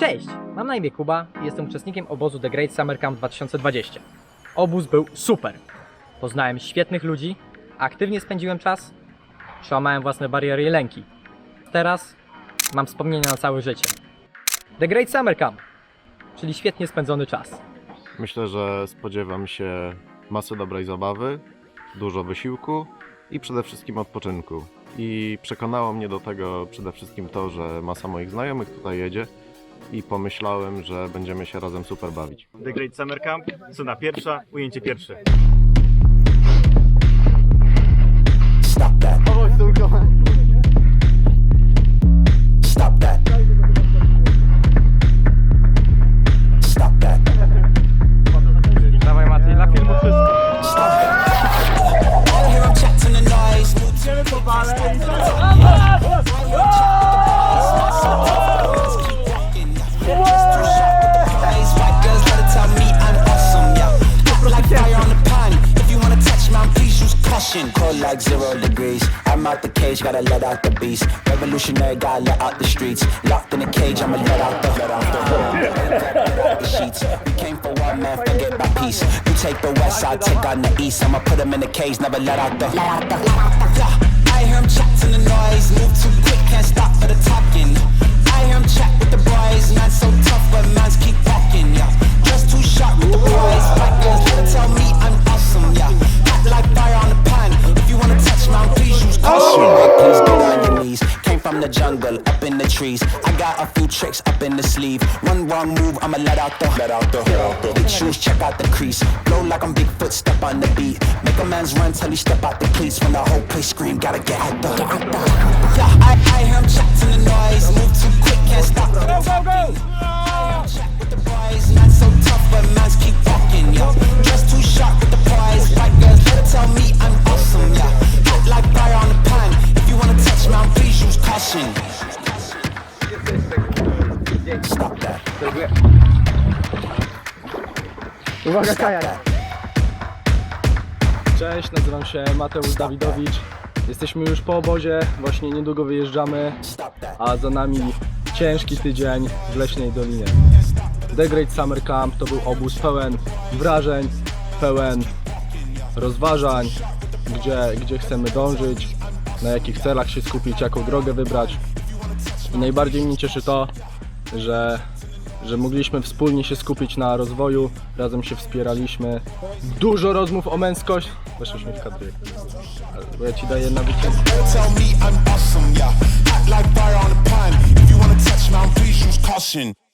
Cześć, mam na imię Kuba i jestem uczestnikiem obozu The Great Summer Camp 2020. Obóz był super. Poznałem świetnych ludzi, aktywnie spędziłem czas, przełamałem własne bariery i lęki. Teraz mam wspomnienia na całe życie. The Great Summer Camp, czyli świetnie spędzony czas. Myślę, że spodziewam się masy dobrej zabawy, dużo wysiłku i przede wszystkim odpoczynku. I przekonało mnie do tego przede wszystkim to, że masa moich znajomych tutaj jedzie i pomyślałem, że będziemy się razem super bawić. The Great Summer Camp, scena pierwsza, ujęcie pierwsze. Please. Cold like zero degrees. I'm out the cage, gotta let out the beast. Revolutionary, gotta let out the streets. Locked in a cage, I'ma let out the let out the, let out the sheets. We came for one man, forget my peace. You take the west, I take on the east. I'ma put them in the cage, never let out the let out the. Yeah, I hear 'em chatting the noise. Move too quick, can't stop for the talking. I hear 'em chat with the up in the trees. I got a few tricks up in the sleeve. One wrong move, I'ma let out the let out the. Let out the. Big shoes, check out the crease. Blow like I'm Bigfoot, step on the beat. Make a man's run till he step out the cleats. When the whole place scream, gotta get out the. Stop that. Uwaga, Kaja. Cześć, nazywam się Mateusz Dawidowicz. Jesteśmy już po obozie, właśnie niedługo wyjeżdżamy, a za nami ciężki tydzień w Leśnej Dolinie. The Great Summer Camp to był obóz pełen wrażeń, pełen rozważań, gdzie, gdzie chcemy dążyć, na jakich celach się skupić, jaką drogę wybrać. I najbardziej mnie cieszy to, że, że mogliśmy wspólnie się skupić na rozwoju, razem się wspieraliśmy. Dużo rozmów o męskość. Mnie w kadrze. Bo ja ci daję na like fire on caution.